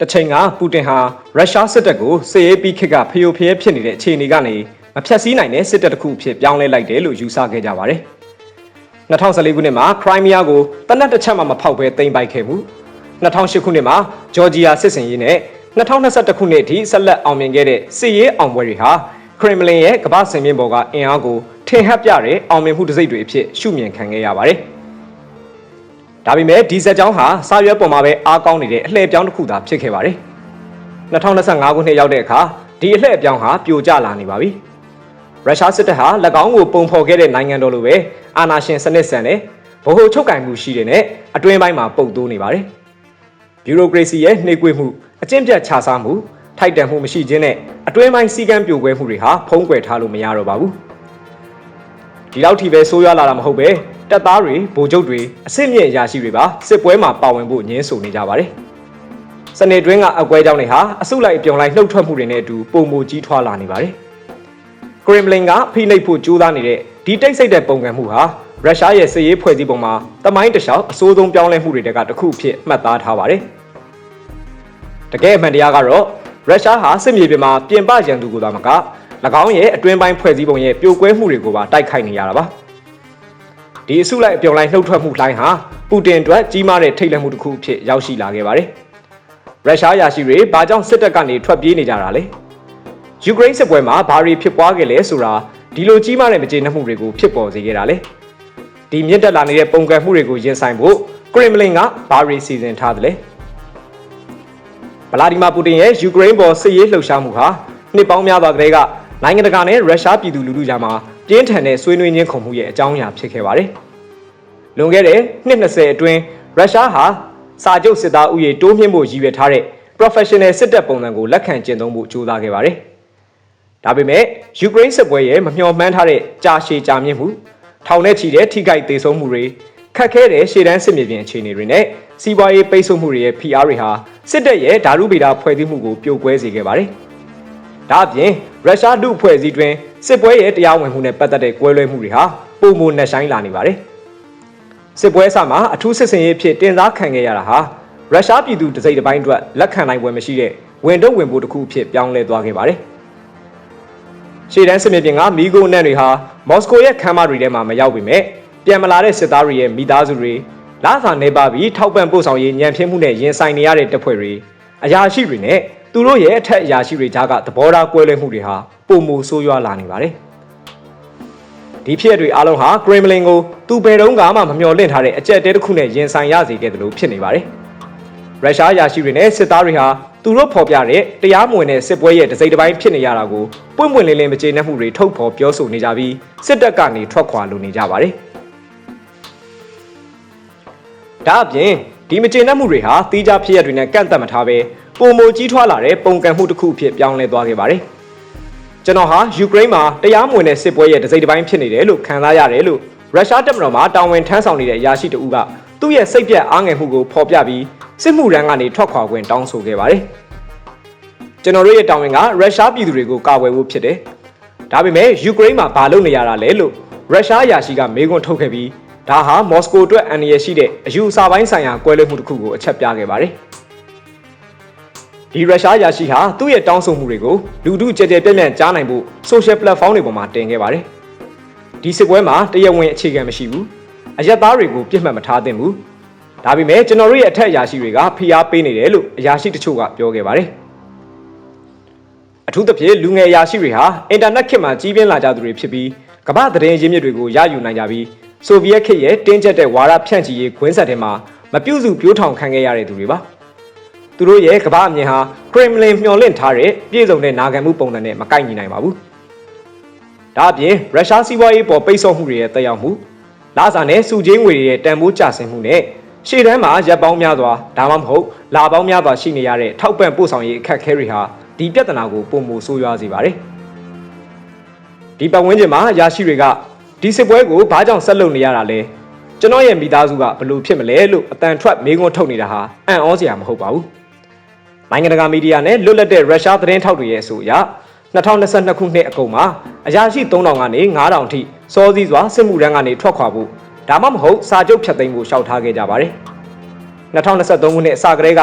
တစ်ချိန်ကပူတင်ဟာရုရှားစစ်တပ်ကိုစစ်ရေးပြီးခေတ်ကဖျို့ဖျဲဖြစ်နေတဲ့အခြေအနေကနေမဖြတ်စည်းနိုင်တဲ့စစ်တပ်တစ်ခုအဖြစ်ပြောင်းလဲလိုက်တယ်လို့ယူဆခဲ့ကြပါတယ်။2014ခုနှစ်မှာခရိုင်းမီးယားကိုတနက်တစ်ချက်မှမဖောက်ဘဲသိမ်းပိုက်ခဲ့မှု2008ခုနှစ်မှာဂျော်ဂျီယာစစ်စင်ရေးနဲ့2021ခုနှစ်အထိဆက်လက်အောင်မြင်ခဲ့တဲ့စစ်ရေးအောင်ပွဲတွေဟာခရမ်မလင်ရဲ့ကမ္ဘာ့စင်မြင့်ပေါ်ကအင်အားကိုထင်ဟပ်ပြတဲ့အောင်မြင်မှုတစ်စိတ်တွေအဖြစ်ရှုမြင်ခံခဲ့ရပါတယ်။ ဒါပေမဲ့ဒီဇက်ကြောင်းဟာစာရွက်ပေါ်မှာပဲအားကောင်းနေတဲ့အလှည့်ပြောင်းတစ်ခုသာဖြစ်ခဲ့ပါတယ်။2025ခုနှစ်ရောက်တဲ့အခါဒီအလှည့်ပြောင်းဟာပြိုကျလာနေပါပြီ။ရုရှားစစ်တပ်ဟာ၎င်းကိုပုံဖော်ခဲ့တဲ့နိုင်ငံတော်လိုပဲအာဏာရှင်စနစ်ဆန်တဲ့ဗဟိုချုပ်ကင်မှုရှိတဲ့နဲ့အတွင်းပိုင်းမှာပုတ်တိုးနေပါတယ်။ဘျူရိုကရေစီရဲ့နှိပ်ကွေးမှုအကျင့်ပြတ်ခြားစားမှုထိုက်တန်မှုမရှိခြင်းနဲ့အတွင်းပိုင်းစည်းကမ်းပြိုကွဲမှုတွေဟာဖုံးကွယ်ထားလို့မရတော့ပါဘူး။ ဒီလောက်ထိပဲဆိုးရွားလာတာမဟုတ်ပဲတပ်သားတွေဗိုလ်ချုပ်တွေအစစ်မြင့်အရာရှိတွေပါစစ်ပွဲမှာပါဝင်ဖို့ညှင်းဆိုနေကြပါတယ်။စနေတွင်းကအကွဲကြောင်းတွေဟာအစုလိုက်အပြုံလိုက်လှုပ်ထွက်မှုတွေနဲ့အတူပုံမူကြီးထွားလာနေပါတယ်။ကရင်မလင်ကဖိနှိပ်ဖို့ကြိုးစားနေတဲ့ဒီတိတ်ဆိတ်တဲ့ပုံကံမှုဟာရုရှားရဲ့စစ်ရေးဖွဲ့စည်းပုံမှာတမိုင်းတစ်လျှောက်အဆိုးဆုံးပြောင်းလဲမှုတွေကတစ်ခုအဖြစ်မှတ်သားထားပါတယ်။တကယ်အမှန်တရားကတော့ရုရှားဟာစစ်မြေပြင်မှာပြင်ပရန်သူကိုသာမက၎ င်းရဲ့အတွင်းပိုင်းဖွဲ့စည်းပုံရဲ့ပြိုကွဲမှုတွေကိုပါတိုက်ခိုက်နေရတာပါဒီအစုလိုက်အပြုံလိုက်နှုတ်ထွက်မှုလှိုင်းဟာပူတင်အတွက်ကြီးမားတဲ့ထိတ်လန့်မှုတစ်ခုအဖြစ်ရောက်ရှိလာခဲ့ပါတယ်ရုရှားရာရှိတွေဘာကြောင့်စစ်တပ်ကနေထွက်ပြေးနေကြတာလဲယူကရိန်းစစ်ပွဲမှာဘာတွေဖြစ်ပွားခဲ့လဲဆိုတာဒီလိုကြီးမားတဲ့မကျေနပ်မှုတွေကိုဖြစ်ပေါ်စေခဲ့တာလေဒီမြင့်တက်လာနေတဲ့ပုံကံမှုတွေကိုရင်ဆိုင်ဖို့ကရင်မလင်ကဘာတွေစီစဉ်ထားသလဲဗလာဒီမာပူတင်ရဲ့ယူကရိန်းပေါ်စစ်ရေးလှုပ်ရှားမှုဟာနှစ်ပေါင်းများစွာကတည်းက နိုင်ငံတကာနဲ့ရုရှားပြည်သူလူထုကြားမှာပြင်းထန်တဲ့ဆွေးနွေးခြင်းခုံမှုရဲ့အကြောင်းအရာဖြစ်ခဲ့ပါတယ်။လွန်ခဲ့တဲ့နှစ်20အတွင်းရုရှားဟာစာချုပ်စစ်သားဥယေတိုးမြှင့်ဖို့ရည်ရွယ်ထားတဲ့ professional စစ်တပ်ပုံစံကိုလက်ခံကျင့်သုံးဖို့ကြိုးစားခဲ့ပါတယ်။ဒါပေမဲ့ယူကရိန်းစစ်ပွဲရဲ့မမျှော်မှန်းထားတဲ့ကြာရှည်ကြာမြင့်မှုထောင်ထဲချီတဲ့ထိခိုက်ဒေဆုံးမှုတွေခက်ခဲတဲ့ရှေ့တန်းစစ်မြေပြင်အခြေအနေတွေနဲ့စီးပွားရေးပိတ်ဆို့မှုတွေရဲ့ဖိအားတွေဟာစစ်တပ်ရဲ့ဓာတုဗေဒဖွဲ့စည်းမှုကိုပြိုကွဲစေခဲ့ပါတယ်။ ဒါအပြင်ရုရှားလူအဖွဲ့အစည်းတွင်စစ်ပွဲရဲ့တရားဝင်မှုနဲ့ပတ်သက်တဲ့ကွဲလွဲမှုတွေဟာပုံမနှက်ဆိုင်လာနေပါတယ်။စစ်ပွဲအစမှာအထူးစစ်စင်ရေးဖြစ်တင်စားခံခဲ့ရတာဟာရုရှားပြည်သူတစိမ့်တစ်ပိုင်းအတွက်လက်ခံနိုင်ပွဲမရှိတဲ့ဝင်တော့ဝင်ဖို့တစ်ခုအဖြစ်ပြောင်းလဲသွားခဲ့ပါတယ်။ရှေ့တန်းစစ်မြေပြင်ကမီဂိုနန်တွေဟာမော်စကိုရဲ့ခမ်းမတွေထဲမှာမရောက်ပေမဲ့ပြန်မလာတဲ့စစ်သားတွေရဲ့မိသားစုတွေလာစာနေပါပြီးထောက်ပံ့ပို့ဆောင်ရေးညံဖြစ်မှုနဲ့ရင်ဆိုင်နေရတဲ့တပ်ဖွဲ့တွေအရာရှိတွေနဲ့ သူတို့ရဲ့အထက်အရာရှိတွေကြားကသဘောထားကွဲလွဲမှုတွေဟာပုံမဆိုးရွားလာနေပါတယ်။ဒီဖြစ်ရပ်တွေအားလုံးဟာကရင်မလင်ကိုသူဘယ်တော့မှမမျှော်လင့်ထားတဲ့အကြက်တဲတစ်ခုနဲ့ရင်ဆိုင်ရစေခဲ့တယ်လို့ဖြစ်နေပါတယ်။ရုရှားအရာရှိတွေနဲ့စစ်သားတွေဟာသူတို့ဖော်ပြတဲ့တရားမဝင်တဲ့စစ်ပွဲရဲ့တစိမ့်တစ်ပိုင်းဖြစ်နေရတာကိုပွင့်ပွင့်လင်းလင်းမကျေနပ်မှုတွေထုတ်ဖော်ပြောဆိုနေကြပြီးစစ်တပ်ကနေထွက်ခွာလိုနေကြပါတယ်။ဒါအပြင်ဒီမကျေနပ်မှုတွေဟာတီးခြားဖြစ်ရပ်တွေနဲ့ကန့်သက်မထားဘဲ ပုံမကြီးထွားလာတဲ့ပုံကံမှုတစ်ခုအဖြစ်ပြောင်းလဲသွားခဲ့ပါတယ်။ကျွန်တော်ဟာယူကရိန်းမှာတရားမဝင်တဲ့စစ်ပွဲရဲ့တစိမ့်တစ်ပိုင်းဖြစ်နေတယ်လို့ခံစားရတယ်လို့ရုရှားတပ်မတော်မှတာဝန်ထမ်းဆောင်နေတဲ့အရာရှိတဦးကသူ့ရဲ့စိတ်ပြတ်အားငယ်မှုကိုဖော်ပြပြီးစစ်မှုရန်ကနေထွက်ခွာခွင့်တောင်းဆိုခဲ့ပါတယ်။ကျွန်တော်တို့ရဲ့တာဝန်ကရုရှားပြည်သူတွေကိုကာကွယ်ဖို့ဖြစ်တယ်။ဒါပေမဲ့ယူကရိန်းမှာဘာလုပ်နေရတာလဲလို့ရုရှားအရာရှိကမေးခွန်းထုတ်ခဲ့ပြီးဒါဟာမော်စကိုအတွက်အန်ရရှိတဲ့အယူအဆပိုင်းဆိုင်ရာကွဲလွဲမှုတစ်ခုကိုအချက်ပြခဲ့ပါတယ်။ ဒီရုရှားယာရှိဟာသူ့ရဲ့တောင်းဆိုမှုတွေကိုလူထုကြဲကြဲပြန့်ပြန့်ကြားနိုင်ဖို့ social platform တွေပေါ်မှာတင်ခဲ့ပါတယ်။ဒီစစ်ပွဲမှာတရားဝင်အခြေခံမရှိဘူး။အရက်သားတွေကိုပြစ်မှတ်မထားသင့်ဘူး။ဒါပေမဲ့ကျွန်တော်တို့ရဲ့အထက်အရာရှိတွေကဖိအားပေးနေတယ်လို့အရာရှိတချို့ကပြောခဲ့ပါတယ်။အထူးသဖြင့်လူငယ်အရာရှိတွေဟာအင်တာနက်ခေတ်မှာကြီးပြင်းလာကြသူတွေဖြစ်ပြီးကမ္ဘာသတင်းရင်းမြစ်တွေကိုရယူနိုင်ကြပြီးဆိုဗီယက်ခေတ်ရဲ့တင်းကျပ်တဲ့ဝါဒဖြန့်ချီရေးခွင်းဆက်ထဲမှာမပြုစုပြိုးထောင်ခံခဲ့ရတဲ့သူတွေပါ သူတို့ရဲ့ကမ္ဘာအမြင်ဟာခရမ်လင်မျှော်လင့်ထားတဲ့ပြည်စုံတဲ့နာခံမှုပုံစံနဲ့မကိုက်ညီနိုင်ပါဘူးဒါအပြင်ရုရှားစီးပွားရေးပေါ်ပိတ်ဆို့မှုတွေရဲ့တက်ရောက်မှုလာစာနဲ့စုချင်းငွေတွေရဲ့တန်ဖိုးကျဆင်းမှုနဲ့ရှေ့တန်းမှာရပ်ပေါင်းများစွာဒါမှမဟုတ်လာပေါင်းများစွာရှိနေရတဲ့ထောက်ပံ့ပို့ဆောင်ရေးအခက်အခဲတွေဟာဒီပြဿနာကိုပုံမှုဆိုးရွားစေပါတယ်ဒီပတ်ဝန်းကျင်မှာရရှိတွေကဒီစစ်ပွဲကိုဘာကြောင့်ဆက်လုပ်နေရတာလဲကျွန်တော်ရဲ့မိသားစုကဘလို့ဖြစ်မလဲလို့အတန်ထွက်မေးခွန်းထုတ်နေတာဟာအံ့ဩစရာမဟုတ်ပါဘူး နိုင်ငံတကာမီဒီယာနဲ့လွတ်လပ်တဲ့ရုရှားသတင်းထောက်တွေရဲ့အဆိုအရ2022ခုနှစ်အကုန်မှာအရာရှိ3000ကနေ9000အထိစောစည်းစွာစစ်မှုရန်ကနေထွက်ခွာဖို့ဒါမှမဟုတ်စာချုပ်ဖြတ်သိမ်းဖို့ရှောက်ထားခဲ့ကြပါတယ်2023ခုနှစ်အစကတည်းက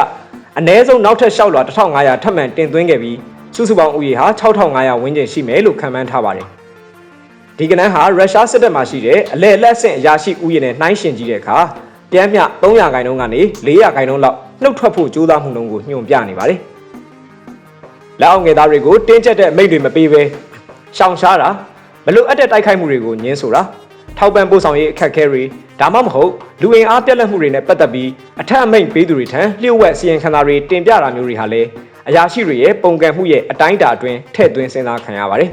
အ ਨੇ ဆုံးနောက်ထပ်လျှောက်လွှာ1500ထပ်မံတင်သွင်းခဲ့ပြီးစုစုပေါင်းဥယေဟာ6500ဝန်းကျင်ရှိမယ်လို့ခန့်မှန်းထားပါတယ်။ဒီကနန်းဟာရုရှားစစ်တပ်မှာရှိတဲ့အလဲအလက်ဆင့်အရာရှိဥယေနဲ့နှိုင်းယှဉ်ကြည့်တဲ့အခါ ပြန်မြ300ခိုင်နှုန်းကနေ400ခိုင်နှုန်းလောက်နှုတ်ထွက်ဖို့ကြိုးစားမှုနှုန်းကိုညွှန်ပြနေပါတယ်။လက်အောင်ငယ်သားတွေကိုတင်းကျပ်တဲ့အမိန့်တွေမပေးဘဲရှောင်ရှားတာမလိုအပ်တဲ့တိုက်ခိုက်မှုတွေကိုညှင်းဆိုတာထောက်ပံ့ပို့ဆောင်ရေးအခက်အခဲတွေဒါမှမဟုတ်လူအင်အားပြက်လက်မှုတွေနဲ့ပတ်သက်ပြီးအထက်အမိန့်ပေးသူတွေထံလျှို့ဝှက်စီရင်ခံတာတွေတင်ပြတာမျိုးတွေဟာလည်းအရာရှိတွေရဲ့ပုံကံမှုရဲ့အတိုင်းအတာအတွင်းထည့်သွင်းစဉ်းစားခံရပါတယ်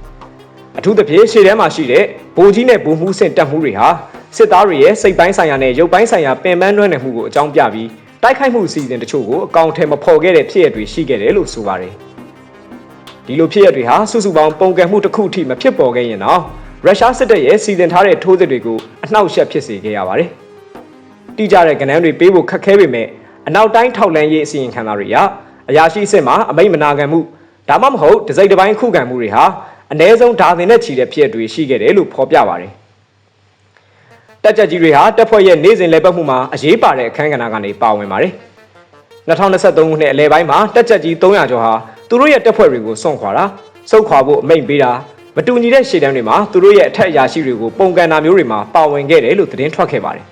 ။အထူးသဖြင့်ရှေ့ထဲမှာရှိတဲ့ဗိုလ်ကြီးနဲ့ဗိုလ်မှူးဆင့်တပ်မှုတွေဟာ စစ်သားတွေရဲ့စိတ်ပိုင်းဆိုင်ရာနဲ့ရုပ်ပိုင်းဆိုင်ရာပင်ပန်းနှွမ်းနယ်မှုကိုအကြောင်းပြပြီးတိုက်ခိုက်မှုအစီအစဉ်တချို့ကိုအကောင့်ထဲမဖော်ခဲ့တဲ့ဖြစ်ရပ်တွေရှိခဲ့တယ်လို့ဆိုပါတယ်။ဒီလိုဖြစ်ရပ်တွေဟာစုစုပေါင်းပုံကံမှုတစ်ခုအထိမဖြစ်ပေါ်ခဲ့ရင်တော့ရုရှားစစ်တပ်ရဲ့စီစဉ်ထားတဲ့ထိုးစစ်တွေကိုအနှောက်အယှက်ဖြစ်စေခဲ့ရပါတယ်။တိကျတဲ့ကဏ္ဍတွေပေးဖို့ခက်ခဲပေမဲ့အနောက်တိုင်းထောက်လန်းရေးအစီရင်ခံစာတွေကအရာရှိစစ်မှအမိတ်မနာခံမှုဒါမှမဟုတ်ဒစိမ့်တစ်ပိုင်းခုခံမှုတွေဟာအ ਨੇ ဆုံးဒါသင်နဲ့ချီတဲ့ဖြစ်တွေရှိခဲ့တယ်လို့ဖော်ပြပါတယ်။ တက်ကြကြီးတွေဟာတပ်ဖွဲ့ရဲ့နေ့စဉ်လဲပတ်မှုမှာအရေးပါတဲ့အခန်းကဏ္ဍကနေပါဝင်ပါတယ်။2023ခုနှစ်အလယ်ပိုင်းမှာတက်ကြကြီး300ကျော်ဟာသူတို့ရဲ့တပ်ဖွဲ့တွေကိုစွန့်ခွာတာစုခွာဖို့အမိန့်ပေးတာမတူညီတဲ့ရှေ့တန်းတွေမှာသူတို့ရဲ့အထက်အရာရှိတွေကိုပုံကန်တာမျိုးတွေမှာပါဝင်ခဲ့တယ်လို့သတင်းထွက်ခဲ့ပါတယ်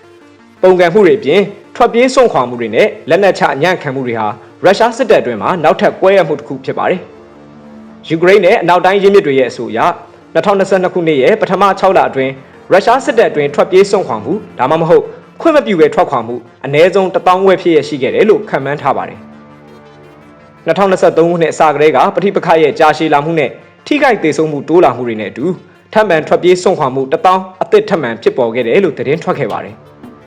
။ပုံကန်မှုတွေအပြင်ထွက်ပြေးစွန့်ခွာမှုတွေနဲ့လက်နက်ချအညံ့ခံမှုတွေဟာရုရှားစစ်တပ်အတွင်းမှာနောက်ထပ်ကွဲရမှုတစ်ခုဖြစ်ပါတယ်။ယူကရိန်းနဲ့အနောက်တိုင်းရင်းမြစ်တွေရဲ့အဆိုအရ2022ခုနှစ်ရဲ့ပထမ6လအတွင်း ရုရှားစစ်တပ်အတွင်းထွက်ပြေးစွန့်ခွာမှုဒါမှမဟုတ်ခွင့်မပြုဘဲထွက်ခွာမှုအ ਨੇ ဆုံး1000ဝက်ဖြစ်ရရှိခဲ့တယ်လို့ခန့်မှန်းထားပါတယ်။2023ခုနှစ်အစကတည်းကပဋိပက္ခရဲ့ကြာရှည်လာမှုနဲ့ထိခိုက်ဒေဆုံးမှုတိုးလာမှုတွေနဲ့အတူထပ်မံထွက်ပြေးဆုံးခွာမှု1000အသစ်ထပ်မံဖြစ်ပေါ်ခဲ့တယ်လို့သတင်းထွက်ခဲ့ပါတယ်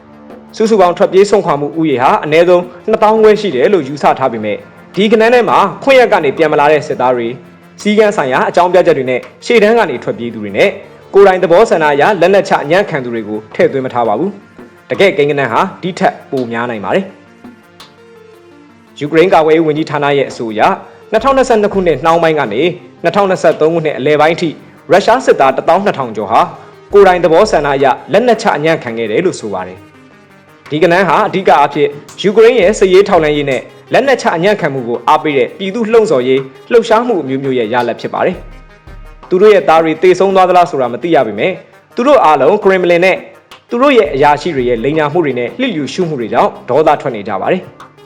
။စုစုပေါင်းထွက်ပြေးဆုံးခွာမှုဥယေဟာအနည်းဆုံး2000ဝန်းရှိတယ်လို့ယူဆထားပေမဲ့ဒီကနန်းထဲမှာခွင့်ရက်ကနေပြန်မလာတဲ့စစ်သားတွေစီကန်းဆိုင်ရာအကြောင်းပြချက်တွေနဲ့ရှေ့တန်းကနေထွက်ပြေးသူတွေနဲ့ ကိုယ်တိုင်သဘောဆန္ဒအရလက်နက်ချအညံ့ခံသူတွေကိုထည့်သွင်းမထားပါဘူး။တကယ်ကိန်းကနန်းဟာဒီထက်ပိုများနိုင်ပါတယ်။ယူကရိန်းကာကွယ်ရေးဝန်ကြီးဌာနရဲ့အဆိုအရ2022ခုနှစ်နှောင်းပိုင်းကနေ2023ခုနှစ်အလယ်ပိုင်းထိရုရှားစစ်သား12000ကျော်ဟာကိုယ်တိုင်သဘောဆန္ဒအရလက်နက်ချအညံ့ခံခဲ့တယ်လို့ဆိုပါတယ်။ဒီကနန်းဟာအဓိကအဖြစ်ယူကရိန်းရဲ့စစ်ရေးထောက်လှမ်းရေးနဲ့လက်နက်ချအညံ့ခံမှုကိုအားပေးတဲ့ပြည်သူလှုံ့ဆော်ရေးလှုပ်ရှားမှုအမျိုးမျိုးရဲ့ရလဒ်ဖြစ်ပါတယ်။ သူတို့ရဲ့သားတွေတေဆုံးသွားသလားဆိုတာမသိရပါပဲ။သူတို့အားလုံးခရင်မလင်နဲ့သူတို့ရဲ့အရာရှိတွေရဲ့လိန်ညာမှုတွေနဲ့လှစ်လျူရှုမှုတွေကြောင့်ဒေါသထွက်နေကြပါတယ်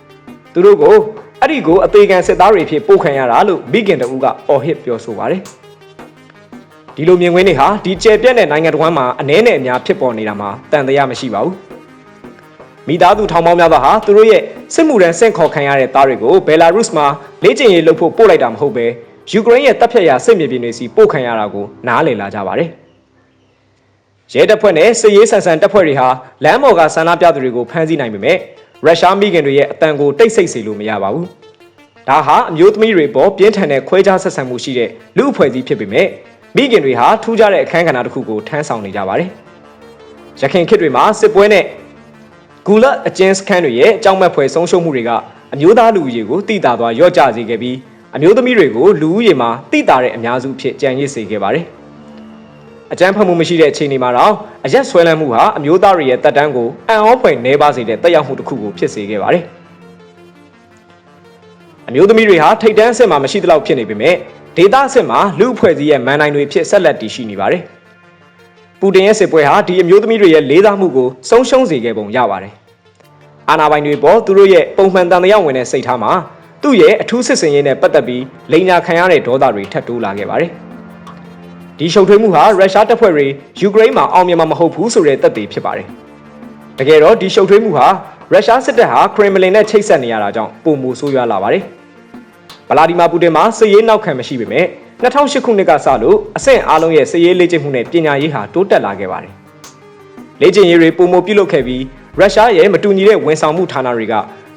။သူတို့ကိုအဲ့ဒီကိုအသေးခံစစ်သားတွေဖြစ်ပို့ခံရတာလို့မိခင်တဦးကအော်ဟစ်ပြောဆိုပါတယ်။ဒီလိုမြင်ကွင်းတွေဟာဒီကျယ်ပြန့်တဲ့နိုင်ငံတော်မှာအ ਨੇ နဲ့အများဖြစ်ပေါ်နေတာမှာတန်တရားမရှိပါဘူး။မိသားစုထောင်ပေါင်းများစွာဟာသူတို့ရဲ့စစ်မှုရန်ဆင့်ခေါ်ခံရတဲ့သားတွေကိုဘယ်လာရုစ်မှာလေ့ကျင့်ရေးလုပ်ဖို့ပို့လိုက်တာမဟုတ်ပဲ ယူကရိန်းရဲ့တပ်ဖြတ်ရာစစ်မြေပြင်တွေစီပို့ခံရတာကိုနားလည်လာကြပါတယ်။ရဲတပ်ဖွဲ့နဲ့စစ်ရေးဆန်ဆန်တပ်ဖွဲ့တွေဟာလမ်းပေါ်ကဆန္ဒပြသူတွေကိုဖမ်းဆီးနိုင်ပေမဲ့ရုရှားမိခင်တွေရဲ့အတန်ကိုတိတ်ဆိတ်စေလို့မရပါဘူး။ဒါဟာအမျိုးသမီးတွေပေါ်ပြင်းထန်တဲ့ခွဲခြားဆက်ဆံမှုရှိတဲ့လူအဖွဲ့အစည်းဖြစ်ပေမဲ့မိခင်တွေဟာထူးခြားတဲ့အခန်းကဏ္ဍတစ်ခုကိုထမ်းဆောင်နေကြပါတယ်။ရခိုင်ခေတ်တွေမှာစစ်ပွဲနဲ့ဂူလတ်အကျဉ်းစခန်းတွေရဲ့အကြောင်းမဲ့ဖွယ်ဆုံးရှုံးမှုတွေကအမျိုးသားလူဦးရေကိုတိတာသွားရော့ကျစေခဲ့ပြီး အမျိုးသမီးတွေကိုလူဦးရေမှာတိတာတဲ့အများစုဖြစ်ကြံရစ်စေခဲ့ပါတယ်။အကြမ်းဖက်မှုမရှိတဲ့အခြေအနေမှာတော့အရက်ဆွဲလန်းမှုဟာအမျိုးသားတွေရဲ့တက်တန်းကိုအံ့ဩဖွယ်နှဲပါစေတဲ့တက်ရောက်မှုတစ်ခုကိုဖြစ်စေခဲ့ပါတယ်။အမျိုးသမီးတွေဟာထိတ်တန်းအဆင့်မှာမရှိသလောက်ဖြစ်နေပေမဲ့ဒေတာအဆင့်မှာလူအဖွဲ့အစည်းရဲ့မန်နိုင်တွေဖြစ်ဆက်လက်တည်ရှိနေပါတယ်။ပူတင်ရဲ့စစ်ပွဲဟာဒီအမျိုးသမီးတွေရဲ့လေးစားမှုကိုဆုံးရှုံးစေခဲ့ပုံရပါတယ်။အာဏာပိုင်တွေပေါ်သူတို့ရဲ့ပုံမှန်တန်တရားဝင်တဲ့စိတ်ထားမှာ သူ့ရဲ့အထူးစစ်စင်ရေးနဲ့ပတ်သက်ပြီးလိန်ညာခံရတဲ့ဒေါသတွေထပ်တိုးလာခဲ့ပါတယ်။ဒီရှုပ်ထွေးမှုဟာရုရှားတပ်ဖွဲ့တွေယူကရိန်းမှာအောင်မြင်မှာမဟုတ်ဘူးဆိုတဲ့သက်သေဖြစ်ပါတယ်။တကယ်တော့ဒီရှုပ်ထွေးမှုဟာရုရှားစစ်တပ်ဟာခရမ်မလင်နဲ့ချိတ်ဆက်နေရတာကြောင့်ပုံမူဆိုးရွားလာပါတယ်။ဗလာဒီမာပူတင်မှာစစ်ရေးနောက်ခံမရှိပေမဲ့2008ခုနှစ်ကစလို့အဆင့်အားလုံးရဲ့စစ်ရေးလေ့ကျင့်မှုနဲ့ပညာရေးဟာတိုးတက်လာခဲ့ပါတယ်။လေ့ကျင့်ရေးတွေပုံမပြုလုပ်ခဲ့ပြီးရုရှားရဲ့မတူညီတဲ့ဝန်ဆောင်မှုဌာနတွေက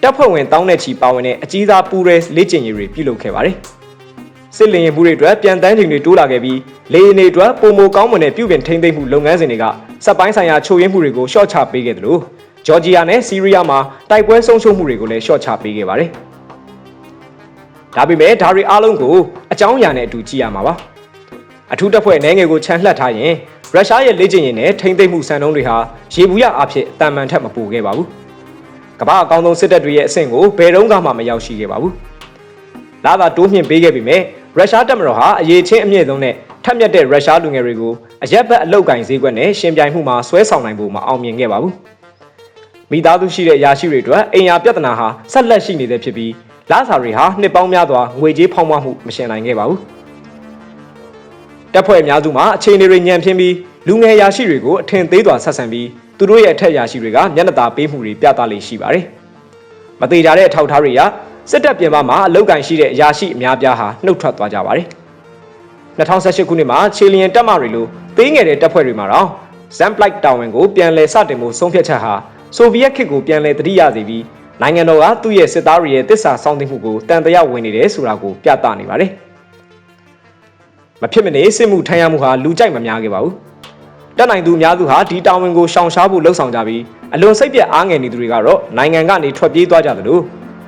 တပ်ဖွဲ့ဝင်တောင်းတဲ့ချီပါဝင်တဲ့အကြီးစားပူရဲလေ့ကျင့်ရေးတွေပြုလုပ်ခဲ့ပါတယ်။စစ်လင်ရင်မှုတွေအတွက်ပြန်တန်းချိန်တွေတိုးလာခဲ့ပြီးလေယာဉ်တွေအတွက်ပုံမကောင်းမွန်တဲ့ပြုပြင်ထိန်းသိမ်းမှုလုပ်ငန်းစဉ်တွေကစက်ပိုင်းဆိုင်ရာချို့ယွင်းမှုတွေကိုရှော့ချပေးခဲ့တယ်လို့ဂျော်ဂျီယာနဲ့စီးရီးယားမှာတိုက်ပွဲဆုံးရှုံးမှုတွေကိုလည်းရှော့ချပေးခဲ့ပါတယ်။ဒါပေမဲ့ဒါတွေအားလုံးကိုအကြောင်းအရာနဲ့အတူကြည့်ရမှာပါ။အထူးတပ်ဖွဲ့နိုင်ငံကိုခြံလှပ်ထားရင်ရုရှားရဲ့လေ့ကျင့်ရေးနဲ့ထိန်းသိမ်းမှုစံနှုန်းတွေဟာရေဘူးရအဖြစ်အတန်မှန်ထက်မပိုခဲ့ပါဘူး။ ကမ္ဘာအကောင်းဆုံးစစ်တပ်တွေရဲ့အဆင့်ကိုဘယ်တော့မှမရောက်ရှိခဲ့ပါဘူး။လာသာတိုးမြင့်ပေးခဲ့ပေမဲ့ရုရှားတပ်မတော်ဟာအရေးချင်းအမြင့်ဆုံးနဲ့ထက်မြက်တဲ့ရုရှားလူငယ်တွေကိုအရက်ဘက်အလုတ်ကင်ဈေးကွက်နဲ့ရှင်ပြိုင်မှုမှာဆွဲဆောင်နိုင်ဖို့မအောင်မြင်ခဲ့ပါဘူး။မိသားစုရှိတဲ့ရာရှိတွေအတွက်အိမ်ယာပြဿနာဟာဆက်လက်ရှိနေတဲ့ဖြစ်ပြီးလာစာတွေဟာနှစ်ပေါင်းများစွာငွေကြေးဖောင်းပွားမှုမရှင်နိုင်ခဲ့ပါဘူး။တပ်ဖွဲ့အများစုမှာအခြေအနေတွေညံ့ဖျင်းပြီးလူငယ်ရာရှိတွေကိုအထင်သေးစွာဆက်ဆံပြီး သူတို့ရဲ့အထက်ရာရှိတွေကမျက်နှာသာပေးမှုတွေပြသလေရှိပါတယ်။မသေးကြတဲ့အထောက်အထားတွေကစစ်တပ်ပြင်ပမှာအလုတ်ကင်ရှိတဲ့အရာရှိအများပြားဟာနှုတ်ထွက်သွားကြပါတယ်။2018ခုနှစ်မှာချီလီယန်တပ်မတွေလိုသေးငယ်တဲ့တပ်ဖွဲ့တွေမှာတော့ Zamplike တာဝန်ကိုပြန်လည်စတင်မှုဆုံးဖြတ်ချက်ဟာဆိုဗီယက်ခေတ်ကိုပြန်လည်တတိယစေပြီးနိုင်ငံတော်ကသူ့ရဲ့စစ်သားတွေရဲ့တစ္ဆာစောင့်သိမှုကိုတန်တရားဝင်နေတယ်ဆိုတာကိုပြသနေပါတယ်။မဖြစ်မနေစစ်မှုထမ်းရမှုဟာလူကြိုက်မများခဲ့ပါဘူး။ တက်နိုင်သူအများစုဟာဒီတာဝန်ကိုရှောင်ရှားဖို့လှုံ့ဆော်ကြပြီးအလွန်စိတ်ပြတ်အားငယ်နေသူတွေကတော့နိုင်ငံကနေထွက်ပြေးသွားကြသလို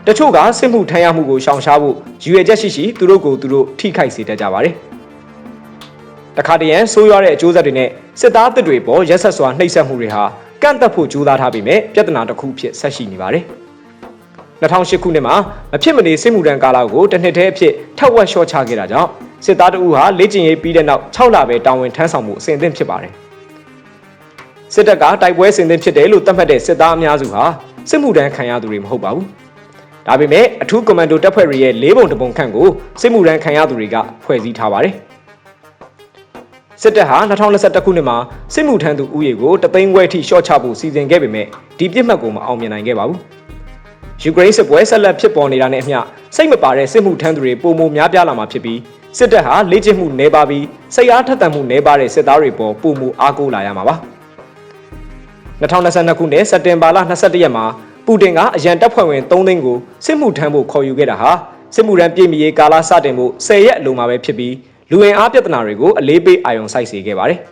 တချို့ကစစ်မှုထမ်းရမှုကိုရှောင်ရှားဖို့ရည်ရွယ်ချက်ရှိရှိသူတို့ကိုသူတို့ထိခိုက်စေတတ်ကြပါတယ်။တခါတရံဆိုးရွားတဲ့အကျိုးဆက်တွေနဲ့စစ်သားတစ်တွေပေါ်ရက်ဆက်စွာနှိပ်စက်မှုတွေဟာကန့်သက်ဖို့ကြိုးစားထားပေမဲ့ပြဿနာတစ်ခုဖြစ်ဆက်ရှိနေပါတယ်။2008ခုနှစ်မှာမဖြစ်မနေစစ်မှုထမ်းကာလကိုတစ်နှစ်တည်းအဖြစ်ထပ်ဝက်လျှော့ချခဲ့တာကြောင့်စစ်သားတအူးဟာလေ့ကျင့်ရေးပြီးတဲ့နောက်6လပဲတာဝန်ထမ်းဆောင်မှုအဆင့်အသင့်ဖြစ်ပါတယ်။ စစ်တပ်ကတိုက်ပွဲဆင်သင့်ဖြစ်တယ်လို့သတ်မှတ်တဲ့စစ်သားအများစုဟာစစ်မှုထမ်းခံရသူတွေမဟုတ်ပါဘူး။ဒါပေမဲ့အထူးကွန်မန်ဒိုတပ်ဖွဲ့တွေရဲ့လေးပုံတစ်ပုံခန့်ကိုစစ်မှုထမ်းခံရသူတွေကဖွဲ့စည်းထားပါတယ်။စစ်တပ်ဟာ2021ခုနှစ်မှာစစ်မှုထမ်းသူဦးရေကိုတသိန်းခွဲထိရှော့ချဖို့စီစဉ်ခဲ့ပေမဲ့ဒီပြစ်မှတ်ကိုမအောင်မြင်နိုင်ခဲ့ပါဘူး။ယူကရိန်းစစ်ပွဲဆက်လက်ဖြစ်ပေါ်နေတာနဲ့အမျှစိတ်မပါတဲ့စစ်မှုထမ်းသူတွေပုံမများပြားလာမှာဖြစ်ပြီးစစ်တပ်ဟာလေ့ကျင့်မှုနှဲပါပြီးစိတ်အားထက်သန်မှုနှဲပါတဲ့စစ်သားတွေပေါ်ပုံမအားကိုးလာရမှာပါ။ 2022ခုနှစ်စက်တင်ဘာလ22ရက်မှာပူတင်ကအရန်တပ်ဖွဲ့ဝင်3သိန်းကိုစစ်မှုထမ်းဖို့ခေါ်ယူခဲ့တာဟာစစ်မှုထမ်းပြည်မရေးကာလစတင်မှု10ရက်အလိုမှာပဲဖြစ်ပြီးလူဝင်အားပြဿနာတွေကိုအလေးပေးအာရုံစိုက်စေခဲ့ပါတယ်။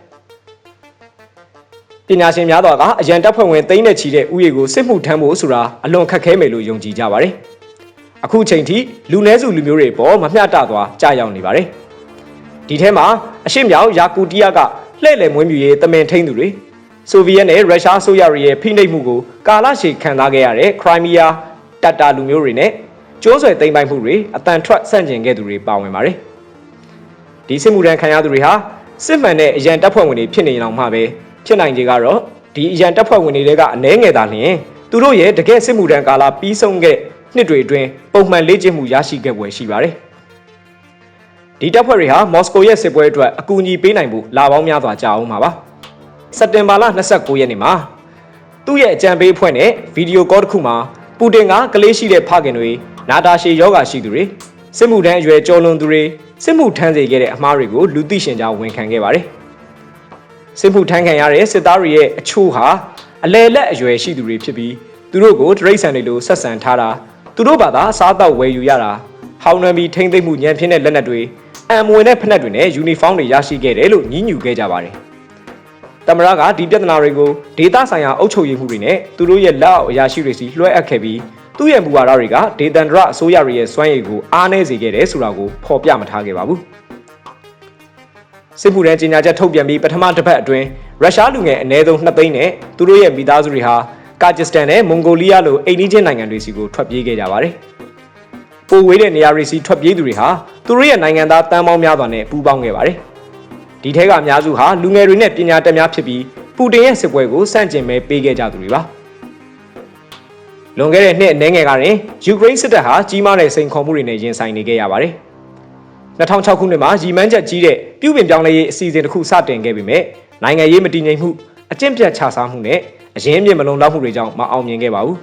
ပညာရှင်များတော်ကအရန်တပ်ဖွဲ့ဝင်သိန်းနဲ့ချီတဲ့ဥယေကိုစစ်မှုထမ်းဖို့ဆိုတာအလွန်ခက်ခဲမယ်လို့ယုံကြည်ကြပါတယ်။အခုချိန်ထိလူနည်းစုလူမျိုးတွေပေါ်မမျှတသွားကြာရောက်နေပါတယ်။ဒီထဲမှာအရှိမြောက်ယာကူတီးယားကလှည့်လည်မွေးမြူရေးတမင်ထိန်းသူတွေ ဆိုဗီယက်နဲ့ရုရှားအစိုးရတွေရဲ့ဖိနှိပ်မှုကိုကာလရှည်ခံစားခဲ့ရတဲ့ခရိုင်းမီးယားတပ်တာလူမျိုးတွေနဲ့ကျိုးဆွဲသိမ်းပိုက်မှုတွေအတန်ထွက်ဆန့်ကျင်ခဲ့သူတွေပါဝင်ပါတယ်။ဒီစစ်မှုထမ်းခံရသူတွေဟာစစ်မှန်တဲ့အရန်တပ်ဖွဲ့ဝင်တွေဖြစ်နေအောင်မှပဲဖြစ်နိုင်ကြကတော့ဒီအရန်တပ်ဖွဲ့ဝင်တွေကအနှဲငယ်တာလျင်သူတို့ရဲ့တကယ့်စစ်မှုထမ်းကာလပြီးဆုံးခဲ့နှစ်တွေအတွင်းပုံမှန်လေ့ကျင့်မှုရရှိခဲ့ပွဲရှိပါတယ်။ဒီတပ်ဖွဲ့တွေဟာမော်စကိုရဲ့စစ်ပွဲအတွက်အကူအညီပေးနိုင်ဖို့လာပေါင်းများစွာကြာအောင်ပါပါ။ စက်တင်ဘာလ29ရက်နေ့မှာသူ့ရဲ့အကြံပေးအဖွဲ့နဲ့ဗီဒီယိုကောတစ်ခုမှာပူတင်ကကလေးရှိတဲ့ဖခင်တွေနာတာရှည်ယောဂါရှိသူတွေစစ်မှုထမ်းအရွယ်ကျော်လွန်သူတွေစစ်မှုထမ်းစေခဲ့တဲ့အမှားတွေကိုလူသိရှင်ကြားဝန်ခံခဲ့ပါတယ်စစ်မှုထမ်းခံရတဲ့စစ်သားတွေရဲ့အချို့ဟာအလဲလက်အရွယ်ရှိသူတွေဖြစ်ပြီးသူတို့ကိုတရိတ်ဆန်တွေလိုဆက်ဆံထားတာသူတို့ဘာသာစားတော့ဝယ်ယူရတာဟောင်းနှံပြီးထိမ့်သိမ့်မှုညံပြင်းတဲ့လက်နက်တွေအံမွေနဲ့ဖက်နှက်တွေနဲ့ယူနီဖောင်းတွေရရှိခဲ့တယ်လို့ညှဉ်းညူခဲ့ကြပါတယ် တမရကဒီပြဿနာတွေကိုဒေတာဆိုင်ရာအုပ်ချုပ်ရေးမှုတွေနဲ့သူတို့ရဲ့လက်အောက်အရာရှိတွေစီလွှဲအပ်ခဲ့ပြီးသူ့ရဲ့မူဝါဒတွေကဒေသန္တရအစိုးရတွေရဲ့စွမ်းရည်ကိုအားနည်းစေခဲ့တယ်ဆိုတာကိုဖော်ပြမထားခဲ့ပါဘူးစစ်မှုထမ်းကြေညာချက်ထုတ်ပြန်ပြီးပထမတစ်ပတ်အတွင်းရုရှားလူငယ်အနည်းဆုံး2သိန်းနဲ့သူတို့ရဲ့မိသားစုတွေဟာကာဂျစ္စတန်နဲ့မွန်ဂိုလီးယားလိုအိမ်နီးချင်းနိုင်ငံတွေစီကိုထွက်ပြေးခဲ့ကြပါတယ်ပိုဝေးတဲ့နေရာတွေစီထွက်ပြေးသူတွေဟာသူတို့ရဲ့နိုင်ငံသားတန်းပေါင်းများစွာနဲ့ပူးပေါင်းခဲ့ပါတယ် ဒီထဲကအများစုဟာလူငယ်တွေနဲ့ပညာတတ်များဖြစ်ပြီးပူတင်ရဲ့စစ်ပွဲကိုစန့်ကျင်မဲ့ပေးခဲ့ကြသူတွေပါလွန်ခဲ့တဲ့နှစ်အနည်းငယ်ကတွင်ယူကရိန်းစစ်တပ်ဟာကြီးမားတဲ့စိန်ခေါ်မှုတွေနဲ့ရင်ဆိုင်နေခဲ့ရပါတယ်2006ခုနှစ်မှာရီမန်းချက်ကြီးတဲ့ပြုပြင်ပြောင်းလဲရေးအစီအစဉ်တစ်ခုစတင်ခဲ့ပေမဲ့နိုင်ငံရေးမတည်ငြိမ်မှုအကျင့်ပြတ်ခြစားမှုနဲ့အရင်းမြစ်မလုံလောက်မှုတွေကြောင့်မအောင်မြင်ခဲ့ပါဘူး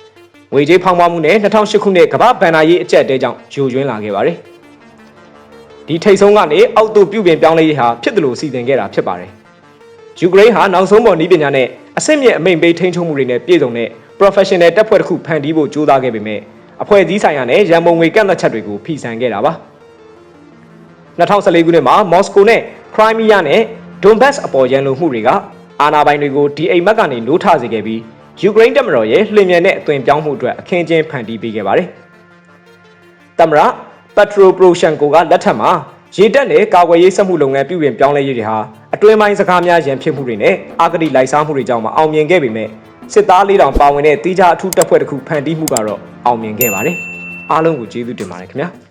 ။ငွေကြေးဖောင်းပွားမှုနဲ့2008ခုနှစ်ကမ္ဘာဘဏ္ဍာရေးအကျပ်တဲကြောင့်ဂျိုကျွင်းလာခဲ့ပါတယ်။ ဒီထိတ်ဆုံးကနေအောက်သို့ပြုပြင်ပြောင်းလဲရေးဟာဖြစ်တယ်လို့စီစဉ်ခဲ့တာဖြစ်ပါတယ်။ယူကရိန်းဟာနောက်ဆုံးပေါ်နည်းပညာနဲ့အဆင့်မြင့်အမိန့်ပေးထိန်းချုပ်မှုတွေနဲ့ပြည့်စုံတဲ့ professional တပ်ဖွဲ့တစ်ခုဖန်တီးဖို့ကြိုးစားခဲ့ပေမဲ့အဖွဲ့အစည်းဆိုင်ရာနဲ့ရန်ပုံငွေကန့်သတ်ချက်တွေကိုဖီဆန်ခဲ့တာပါ။2014ခုနှစ်မှာမော်စကိုနဲ့ခရိုင်းမီးယားနဲ့ဒွန်ဘတ်အပေါ်ရန်လိုမှုတွေကအာဏာပိုင်တွေကိုဒီအိမ်မက်ကနေနိုးထစေခဲ့ပြီးယူကရိန်းတပ်မတော်ရဲ့လှည့်မြန်တဲ့အသွင်ပြောင်းမှုအတွက်အခင်းကျင်းဖန်တီးပေးခဲ့ပါတယ်။တမရ ပက်ထရိုပရိုရှန်ကိုကလက်ထက်မှာရေတက်နဲ့ကာကွယ်ရေးစက်မှုလုပ်ငန်းပြုပြင်ပြောင်းလဲရေးတွေဟာအတွင်းပိုင်းစကားများရန်ဖြစ်မှုတွေနဲ့အာဂတိလိုက်စားမှုတွေကြောင့်မအောင်မြင်ခဲ့ပေမဲ့စစ်သား၄000ပါဝင်တဲ့တေးကြအထူးတပ်ဖွဲ့တစ်ခုဖန်တီးမှုကတော့အောင်မြင်ခဲ့ပါတယ်အားလုံးကိုကျေးဇူးတင်ပါတယ်ခင်ဗျာ